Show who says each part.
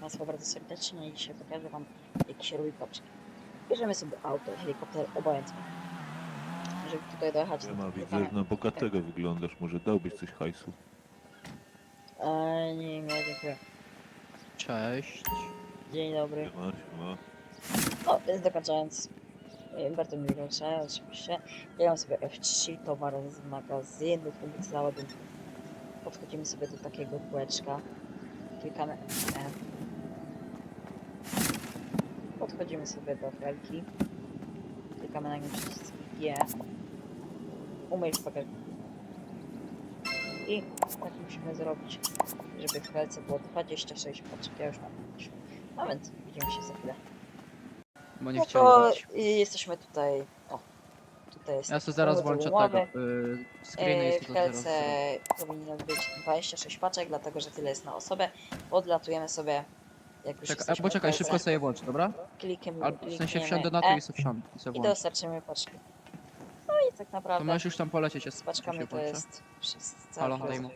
Speaker 1: Państwa bardzo serdecznie i dzisiaj pokażę Wam, jak się robi paczki. Bierzemy sobie auto, helikopter, obojętnie. Żeby tutaj dojechać
Speaker 2: Nie ma, widzę, że na bogatego wyglądasz. Może dałbyś coś hajsu.
Speaker 1: Eee, nie, nie, dziękuję.
Speaker 3: Cześć.
Speaker 1: Dzień dobry.
Speaker 2: Siema, siema.
Speaker 1: O, więc dokończając. e, Bardzo mi proszę, oczywiście. Bieram sobie F3, towar z magazynu, punkty załadunku. Podchodzimy sobie do takiego kółeczka. Klikamy F. Podchodzimy sobie do felki. Klikamy na nim przycisk G. Umyć pakiet. I tak musimy zrobić, żeby w felce było 26 paczek. Ja już mam. A więc widzimy się za chwilę.
Speaker 3: Bo nie
Speaker 1: No
Speaker 3: chciałem
Speaker 1: to
Speaker 3: dać.
Speaker 1: y, jesteśmy tutaj. O, tutaj jest.
Speaker 3: Ja sobie zaraz włączę tego. Y, screeny
Speaker 1: E,
Speaker 3: jest
Speaker 1: W
Speaker 3: to zaraz.
Speaker 1: helce powinno być 26 paczek, dlatego że tyle jest na osobę. Odlatujemy sobie. Jak już
Speaker 3: Czekaj,
Speaker 1: jesteśmy
Speaker 3: czekaj, szybko sobie włączę, dobra?
Speaker 1: Klikiem,
Speaker 3: Albo w sensie
Speaker 1: klikniemy
Speaker 3: wsiądę na to
Speaker 1: E
Speaker 3: i sobie wsiądę. I sobie
Speaker 1: I
Speaker 3: włączę.
Speaker 1: dostarczymy paczki. No i tak
Speaker 3: To
Speaker 1: naprawdę
Speaker 3: możesz już tam polecieć, jest
Speaker 1: z paczkami to jest wszystko.
Speaker 3: Halo, daj mu.